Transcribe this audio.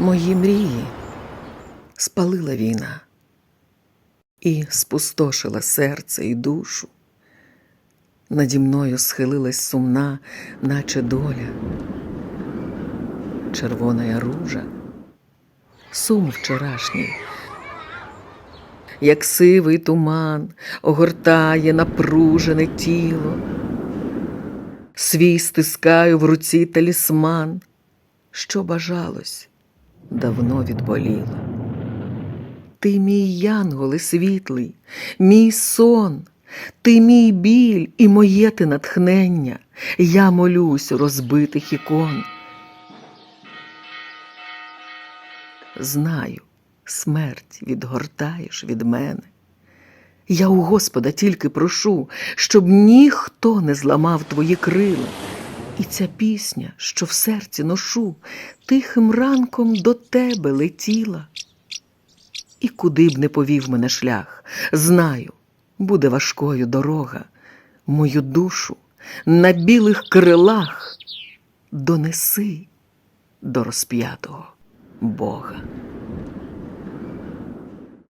Мої мрії. Спалила війна і спустошила серце і душу. Наді мною схилилась сумна, наче доля, червона ружа, сум вчорашній, як сивий туман огортає напружене тіло. Свій стискаю в руці талісман, що бажалось, давно відболіло. Ти мій янголе світлий, мій сон, ти мій біль і моє ти натхнення. Я молюсь розбитих ікон. Знаю, смерть відгортаєш від мене. Я у Господа тільки прошу, щоб ніхто не зламав твої крила. І ця пісня, що в серці ношу, тихим ранком до тебе летіла. І куди б не повів мене шлях, знаю, буде важкою дорога, мою душу на білих крилах донеси до розп'ятого Бога.